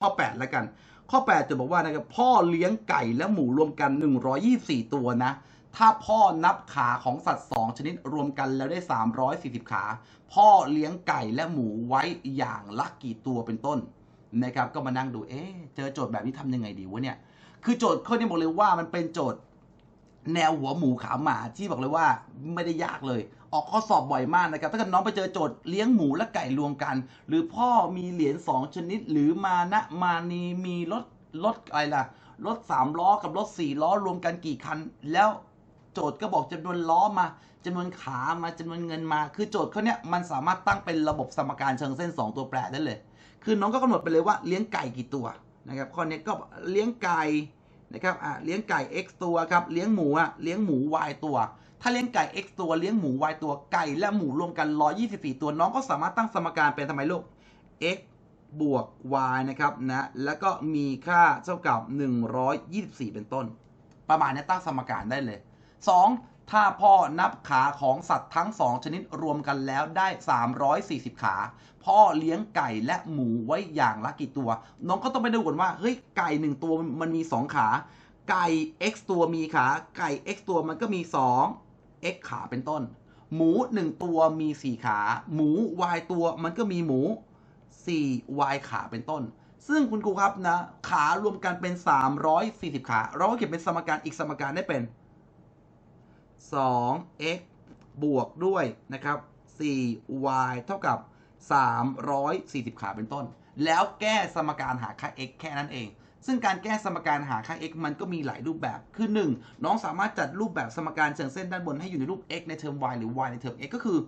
ข้อ 8 แล้วกัน ข้อ 8 จะบอกว่านะครับพ่อเลี้ยงไก่และหมูรวมกัน 124 ตัวนะ ถ้าพ่อนับขาของสัตว์ 2 ชนิดรวมกันแล้วได้ 340 ขา พ่อเลี้ยงไก่และหมูไว้อย่างละกี่ตัวเป็นต้นนะครับก็มานั่งดูเอ๊ะเจอโจทย์แบบนี้ทำยังไงดีวะเนี่ยคือโจทย์ข้อนี้บอกเลยว่ามันเป็นโจทย์ แนวหัวหมูขาหมาที่บอกเลยว่าไม่ได้ยากเลย ออกข้อสอบบ่อยมากนะครับ ถ้าเกิดน้องไปเจอโจทย์เลี้ยงหมูและไก่รวมกัน หรือพ่อมีเหรียญสองชนิด หรือมานะมานีมีรถรถอะไรล่ะรถสามล้อกับรถสี่ล้อรวมกันกี่คัน แล้วโจทย์ก็บอกจำนวนล้อมาจำนวนขามาจำนวนเงินมา คือโจทย์เขาเนี้ยมันสามารถตั้งเป็นระบบสมการเชิงเส้น 2 ตัวแปรได้เลย คือน้องก็กำหนดไปเลยว่าเลี้ยงไก่กี่ตัวนะครับข้อนี้ก็เลี้ยงไก่ นะครับอะเลี้ยงไก่ x ตัวครับเลี้ยงหมูอะเลี้ยงหมู y ตัว ถ้าเลี้ยงไก่ x ตัวเลี้ยงหมู y ตัวไก่และหมูรวมกัน 124 ตัวน้องก็สามารถตั้งสมการเป็นทำไมลูก x บวก y นะครับนะแล้วก็มีค่าเท่ากับ 124 เป็นต้น ประมาณนี้ตั้งสมการได้เลย 2. ถ้าพ่อนับขาของสัตว์ทั้ง2ชนิดรวมกันแล้วได้ 340 ขา พ่อเลี้ยงไก่และหมูไว้อย่างละกี่ตัว น้องก็ต้องไปดูก่อนว่า เฮ้ย ไก่1ตัวมันมี 2 ขา ไก่ x ตัวมีขา ไก่ x ตัวมันก็มี 2 x ขาเป็นต้น หมู 1 ตัวมี 4 ขา หมู y ตัวมันก็มีหมู 4 y ขาเป็นต้นซึ่งคุณครูครับนะ ขารวมกันเป็น 340 ขา เราก็เขียนเป็นสมการอีกสมการได้เป็น 2x บวกด้วยนะครับ 4y เท่ากับ 340 ขาเป็นต้น แล้วแก้สมการหาค่า x แค่นั้นเอง ซึ่งการแก้สมการหาค่า x มันก็มีหลายรูปแบบ คือ 1 น้องสามารถจัดรูปแบบสมการเชิงเส้นด้านบนให้อยู่ในรูป x ในเทอม y หรือ y ในเทอม x ก็คือ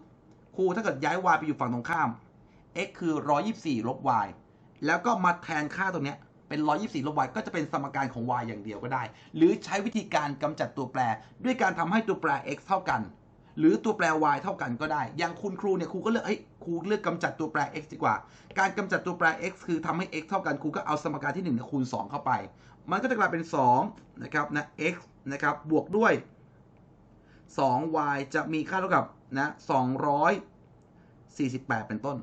ครูถ้าเกิดย้าย y ไปอยู่ฝั่งตรงข้าม x คือ 124 ลบ y แล้วก็มาแทนค่าตรงเนี้ย เป็น 124 ลบ y ก็จะเป็นสมการของ y อย่างเดียวก็ได้ หรือใช้วิธีการกำจัดตัวแปร ด้วยการทำให้ตัวแปร x เท่ากัน หรือตัวแปร y เท่ากันก็ได้ อย่างคุณครูเนี่ยครูก็เลือกเฮ้ยครูเลือกกำจัดตัวแปร x ดีกว่า การกำจัดตัวแปร x คือทำให้ x เท่ากันครูก็เอาสมการที่1เนี่ยคูณ 2 เข้าไป มันก็จะกลายเป็น2นะครับนะ x นะครับบวกด้วย 2y จะมีค่าเท่ากับนะ248 เป็นต้น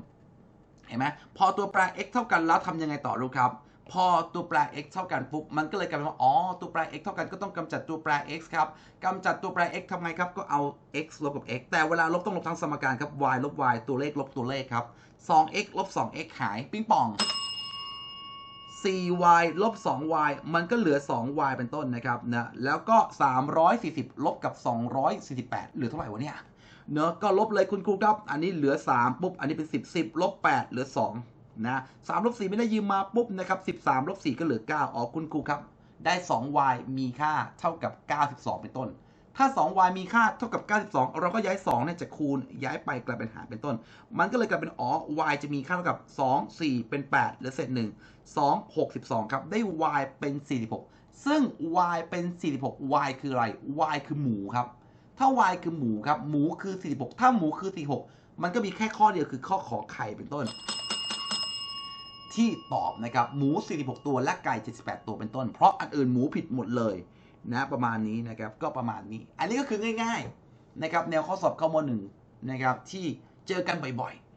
เห็นไหมพอตัวแปร x เท่ากันแล้วทำยังไงต่อลูกครับ พอตัวแปร x เท่ากันปุ๊บมันก็เลยกลายเป็นว่าอ๋อตัวแปร x เท่ากันก็ต้องกำจัดตัวแปร x ครับกำจัดตัวแปร x ทำไงครับก็เอา x ลบกับ x แต่เวลาลบต้องลบทั้งสมการครับ y ลบ y ตัวเลขลบตัวเลขครับ 2x ลบ 2x หายปิ้งป่อง 4y ลบ 2y มันก็เหลือ 2y เป็นต้นนะครับนะแล้วก็ 340 ลบกับ 248 เหลือเท่าไหร่วะเนี่ยเนอะก็ลบเลยคุณครูครับ อันนี้เหลือ 3 ปุ๊บ อันนี้เป็น 10 10 ลบ 8 เหลือ 2 นะ3ลบ4ไม่ได้ยืมมาปุ๊บนะครับ13ลบ4ก็เหลือ9อ๋อคุณครูครับ ได้ 2y มีค่าเท่ากับ92เป็นต้น ถ้า 2y มีค่าเท่ากับ92เราก็ย้าย2เนี่ยจากคูณย้ายไปกลายเป็นหารเป็นต้น มันก็เลยกลายเป็นอ๋อ y จะมีค่าเท่ากับ2 4เป็น8เหลือเศษ1 2 62ครับได้ y เป็น46ซึ่ง y เป็น 46 y คืออะไร y คือหมูครับ ถ้า y คือหมูครับ หมูคือ 46 ถ้าหมูคือ 46 มันก็มีแค่ข้อเดียวคือข้อขอไข่เป็นต้น ที่ตอบนะครับหมู 46 ตัวและไก่ 78 ตัวเป็นต้น เพราะอันอื่นหมูผิดหมดเลยนะประมาณนี้นะครับก็ประมาณนี้ อันนี้ก็คือง่ายๆนะครับแนวข้อสอบข้อมหนึ่งนะครับที่เจอกันบ่อยๆ